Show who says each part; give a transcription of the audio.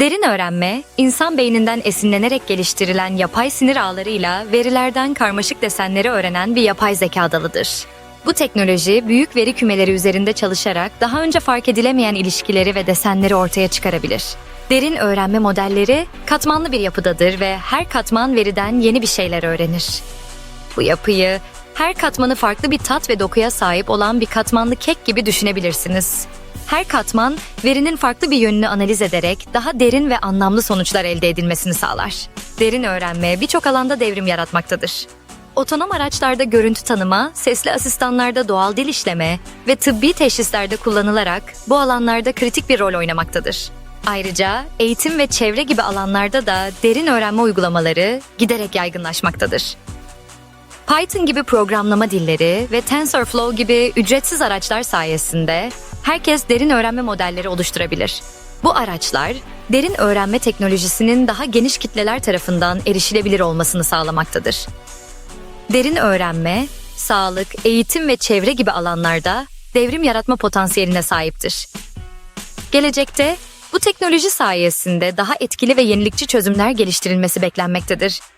Speaker 1: Derin öğrenme, insan beyninden esinlenerek geliştirilen yapay sinir ağlarıyla verilerden karmaşık desenleri öğrenen bir yapay zeka dalıdır. Bu teknoloji büyük veri kümeleri üzerinde çalışarak daha önce fark edilemeyen ilişkileri ve desenleri ortaya çıkarabilir. Derin öğrenme modelleri katmanlı bir yapıdadır ve her katman veriden yeni bir şeyler öğrenir. Bu yapıyı her katmanı farklı bir tat ve dokuya sahip olan bir katmanlı kek gibi düşünebilirsiniz. Her katman verinin farklı bir yönünü analiz ederek daha derin ve anlamlı sonuçlar elde edilmesini sağlar. Derin öğrenme birçok alanda devrim yaratmaktadır. Otonom araçlarda görüntü tanıma, sesli asistanlarda doğal dil işleme ve tıbbi teşhislerde kullanılarak bu alanlarda kritik bir rol oynamaktadır. Ayrıca eğitim ve çevre gibi alanlarda da derin öğrenme uygulamaları giderek yaygınlaşmaktadır. Python gibi programlama dilleri ve TensorFlow gibi ücretsiz araçlar sayesinde herkes derin öğrenme modelleri oluşturabilir. Bu araçlar, derin öğrenme teknolojisinin daha geniş kitleler tarafından erişilebilir olmasını sağlamaktadır. Derin öğrenme, sağlık, eğitim ve çevre gibi alanlarda devrim yaratma potansiyeline sahiptir. Gelecekte bu teknoloji sayesinde daha etkili ve yenilikçi çözümler geliştirilmesi beklenmektedir.